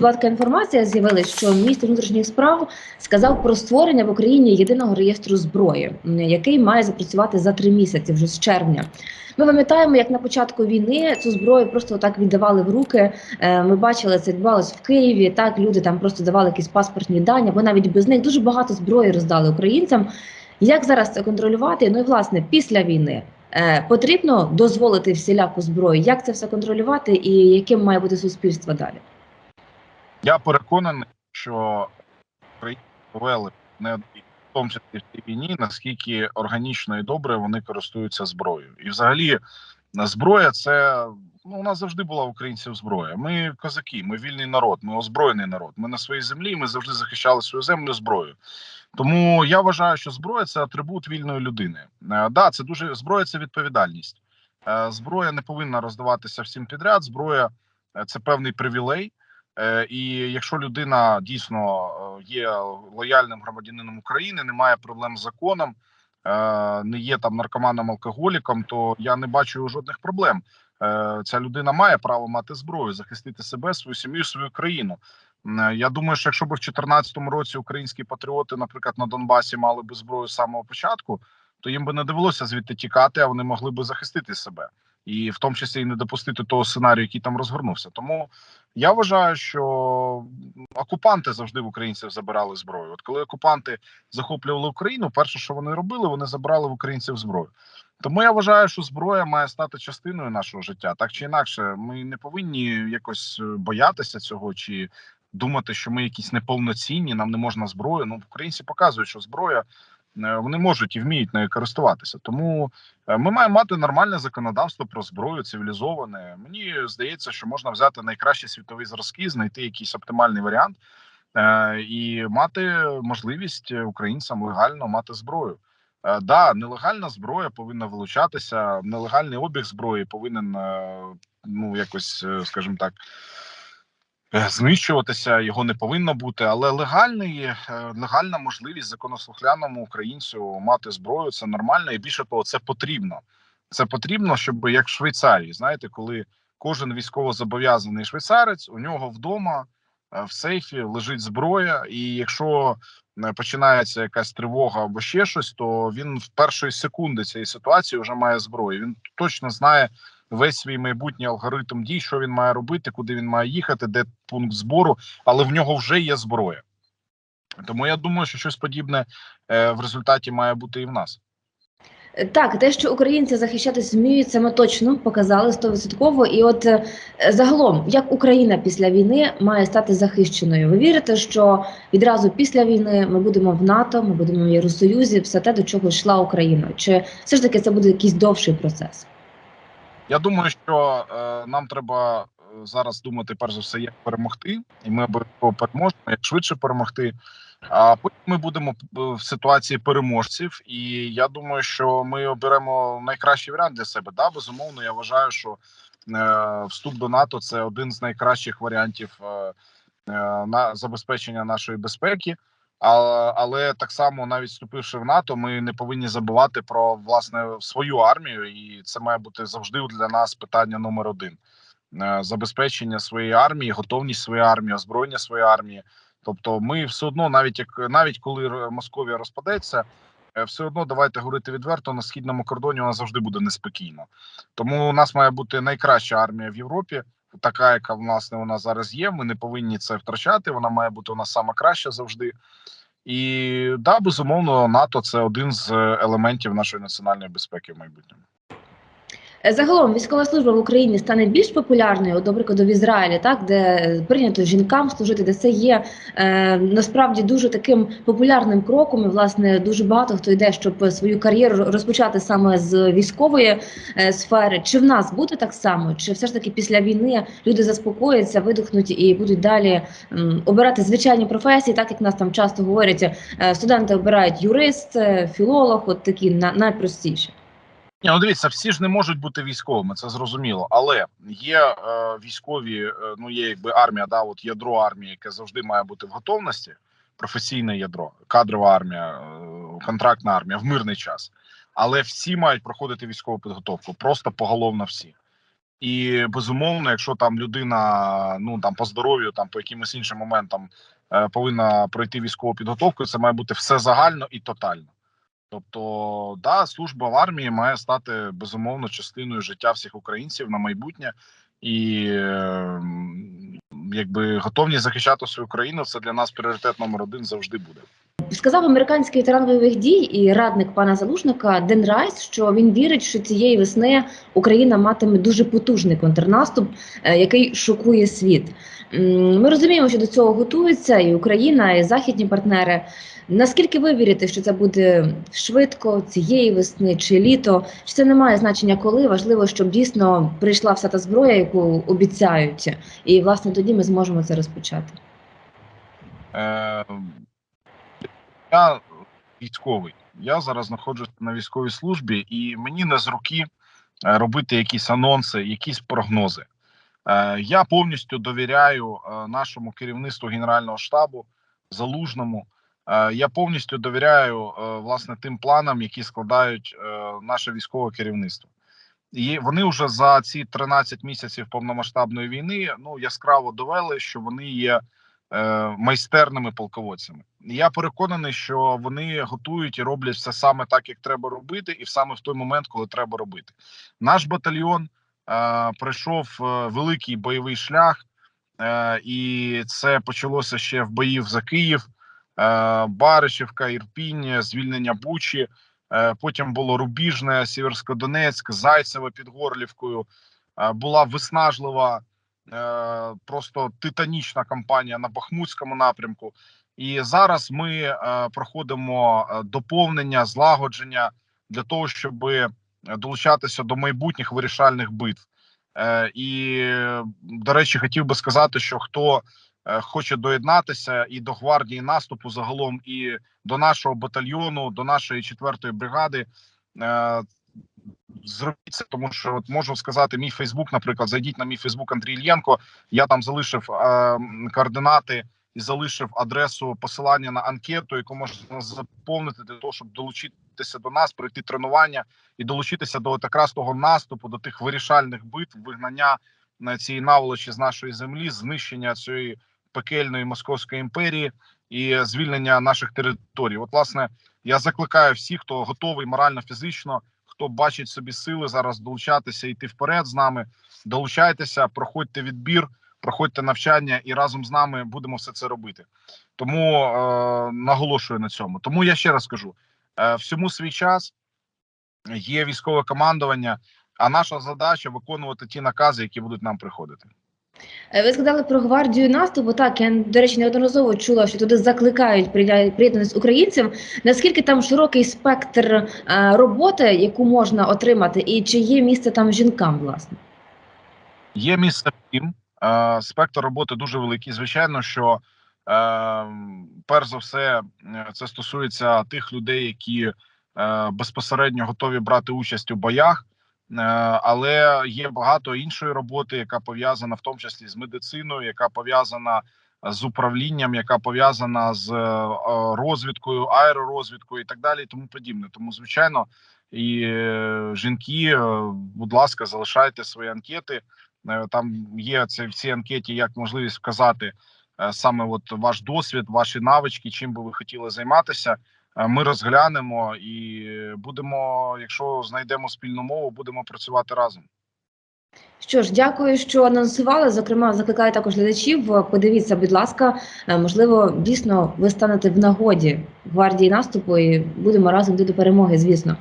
Була така інформація з'явилась, що міністр внутрішніх справ сказав про створення в Україні єдиного реєстру зброї, який має запрацювати за три місяці, вже з червня. Ми пам'ятаємо, як на початку війни цю зброю просто так віддавали в руки. Е, Ми бачили це відбувалось в Києві. Так люди там просто давали якісь паспортні дані, або навіть без них дуже багато зброї роздали українцям. Як зараз це контролювати? Ну і власне після війни е, потрібно дозволити всіляку зброю. Як це все контролювати, і яким має бути суспільство далі? Я переконаний, що Україну повели не в тому числі в цій війні, наскільки органічно і добре вони користуються зброєю. І взагалі е, зброя це ну у нас завжди була в українців зброя. Ми козаки, ми вільний народ, ми озброєний народ. Ми на своїй землі. Ми завжди захищали свою землю зброєю. Тому я вважаю, що зброя це атрибут вільної людини. Е, да, це дуже зброя, це відповідальність. Е, зброя не повинна роздаватися всім підряд. Зброя е, це певний привілей. Е, І якщо людина дійсно е, є лояльним громадянином України, не має проблем з законом, е, не є там наркоманом алкоголіком, то я не бачу жодних проблем. Ця людина має право мати зброю, захистити себе, свою сім'ю, свою країну. Я думаю, що якщо б в 2014 році українські патріоти, наприклад, на Донбасі мали би зброю з самого початку, то їм би не довелося звідти тікати, а вони могли би захистити себе, і в тому числі і не допустити того сценарію, який там розгорнувся. Тому я вважаю, що окупанти завжди в українців забирали зброю. От коли окупанти захоплювали Україну, перше, що вони робили, вони забирали в українців зброю. Тому я вважаю, що зброя має стати частиною нашого життя. Так чи інакше, ми не повинні якось е, боятися цього чи думати, що ми якісь неповноцінні, нам не можна зброю. Ну, українці показують, що зброя вони можуть і вміють нею користуватися. Тому е, ми маємо мати нормальне законодавство про зброю, цивілізоване. Мені здається, що можна взяти найкращі світові зразки, знайти якийсь оптимальний варіант е, і мати можливість українцям легально мати зброю. Е, Да, нелегальна зброя повинна вилучатися. Нелегальний обіг зброї повинен е, ну якось, е, скажімо так. Е, Знищуватися його не повинно бути, але легальний е, легальна можливість законослухляному українцю мати зброю це нормально, і більше того, це потрібно. Це потрібно, щоб як в Швейцарії, знаєте, коли кожен військовозобов'язаний швейцарець у нього вдома е, в сейфі лежить зброя, і якщо починається якась тривога або ще щось, то він в першої секунди цієї ситуації вже має зброю. Він точно знає весь свій майбутній алгоритм дій, що він має робити, куди він має їхати, де пункт збору, але в нього вже є зброя. Тому я думаю, що щось подібне е, в результаті має бути і в нас. Так, те, що українці захищатись вміють, це ми точно показали стовідсотково. І от е, загалом, як Україна після війни має стати захищеною? Ви вірите, що відразу після війни ми будемо в НАТО, ми будемо в Євросоюзі, все те, до чого йшла Україна? Чи все ж таки це буде якийсь довший процес? Я думаю, що е, нам треба е, зараз думати перш за все, як перемогти, і ми обов'язково переможемо, як швидше перемогти. А потім ми будемо е, в ситуації переможців, і я думаю, що ми оберемо найкращий варіант для себе. Да, безумовно, я вважаю, що е, вступ до НАТО це один з найкращих варіантів е, е, на забезпечення нашої безпеки. Але, але так само, навіть вступивши в НАТО, ми не повинні забувати про власне свою армію, і це має бути завжди для нас питання номер один: Е, забезпечення своєї армії, готовність своєї армії, озброєння своєї армії. Тобто, ми все одно, навіть як навіть коли Московія розпадеться, е, все одно давайте говорити відверто. На східному кордоні вона завжди буде неспокійно. Тому у нас має бути найкраща армія в Європі, така, яка власне вона зараз є. Ми не повинні це втрачати. Вона має бути у нас сама краща завжди. І да, безумовно, НАТО це один з е, елементів нашої національної безпеки в майбутньому. Е, Загалом військова служба в Україні стане більш популярною, до прикладу, в Ізраїлі, так де прийнято жінкам служити, де це є е, насправді дуже таким популярним кроком. І власне дуже багато хто йде, щоб свою кар'єру розпочати саме з військової е, сфери. Чи в нас буде так само? Чи все ж таки після війни люди заспокояться, видихнуть і будуть далі м, обирати звичайні професії, так як нас там часто говорять, е, студенти обирають юрист, е, філолог, от такі на, найпростіші. Ні, ну дивіться, всі ж не можуть бути військовими, це зрозуміло. Але є е, військові, е, ну є якби армія, да, от ядро армії, яке завжди має бути в готовності, професійне ядро, кадрова армія, е, контрактна армія в мирний час. Але всі мають проходити військову підготовку, просто поголовно всі. І безумовно, якщо там людина ну там по здоров'ю, там по якимось іншим моментам е, повинна пройти військову підготовку, це має бути все загально і тотально. Тобто, да, служба в армії має стати безумовно частиною життя всіх українців на майбутнє, і е, якби готовність захищати свою країну це для нас пріоритет номер один завжди буде. Сказав американський ветеран бойових дій і радник пана Залужника Ден Райс, що він вірить, що цієї весни Україна матиме дуже потужний контрнаступ, е, який шокує світ. Ми розуміємо, що до цього готуються і Україна, і західні партнери. Наскільки ви вірите, що це буде швидко цієї весни чи літо? Чи це не має значення коли? Важливо, щоб дійсно прийшла вся та зброя, яку обіцяють, і власне тоді ми зможемо це розпочати. Е, я військовий. Я зараз знаходжуся на військовій службі, і мені не з руки е, робити якісь анонси, якісь прогнози. Е, я повністю довіряю нашому керівництву Генерального штабу залужному. Е, я повністю довіряю е, власне тим планам, які складають е, наше військове керівництво. І вони вже за ці 13 місяців повномасштабної війни ну яскраво довели, що вони є майстерними полководцями. Я переконаний, що вони готують і роблять все саме так, як треба робити, і саме в той момент, коли треба робити. Наш батальйон е, пройшов великий бойовий шлях, е, і це почалося ще в боїв за Київ, Баришівка, Ірпінь, звільнення Бучі. Е, Потім було Рубіжне, Сіверськодонецьк, Зайцеве під Горлівкою. Е, Була виснажлива, е, просто титанічна кампанія на Бахмутському напрямку. І зараз ми е, проходимо е, доповнення, злагодження для того, щоб долучатися до майбутніх вирішальних битв. Е, І, е, до речі, хотів би сказати, що хто е, хоче доєднатися і до гвардії наступу загалом, і до нашого батальйону, до нашої четвертої бригади. Е, Зробіть це, тому що от можу сказати, мій Фейсбук, наприклад, зайдіть на мій Фейсбук Андрій Ільєнко. Я там залишив е, координати і залишив адресу посилання на анкету, яку можна заповнити для того, щоб долучитися до нас, пройти тренування і долучитися до от якраз того наступу, до тих вирішальних битв, вигнання на цієї наволочі з нашої землі, знищення цієї пекельної московської імперії і звільнення наших територій. От, власне, я закликаю всіх, хто готовий морально, фізично, хто бачить собі сили зараз долучатися, йти вперед з нами. Долучайтеся, проходьте відбір, проходьте навчання, і разом з нами будемо все це робити. Тому е, наголошую на цьому. Тому я ще раз кажу: е, всьому свій час є військове командування. А наша задача виконувати ті накази, які будуть нам приходити. Е, Ви згадали про гвардію наступу. Так, я до речі, неодноразово чула, що туди закликають приєднатися українців. Наскільки там широкий спектр е, роботи, яку можна отримати, і чи є місце там жінкам, власне? Є місце всім. Е, спектр роботи дуже великий. Звичайно, що перш за все це стосується тих людей, які безпосередньо готові брати участь у боях. Е, але є багато іншої роботи, яка пов'язана в тому числі з медициною, яка пов'язана з управлінням, яка пов'язана з е, розвідкою, аеророзвідкою і так далі, і тому подібне. Тому, звичайно, і е, жінки, е, будь ласка, залишайте свої анкети. Е, Там є це в цій анкеті як можливість вказати е, саме от ваш досвід, ваші навички, чим би ви хотіли займатися. Е, Ми розглянемо і будемо, якщо знайдемо спільну мову, будемо працювати разом. Що ж, дякую, що анонсували. Зокрема, закликаю також глядачів. е, Подивіться, будь ласка, е, можливо, дійсно ви станете в нагоді гвардії наступу і будемо разом йти до перемоги, звісно.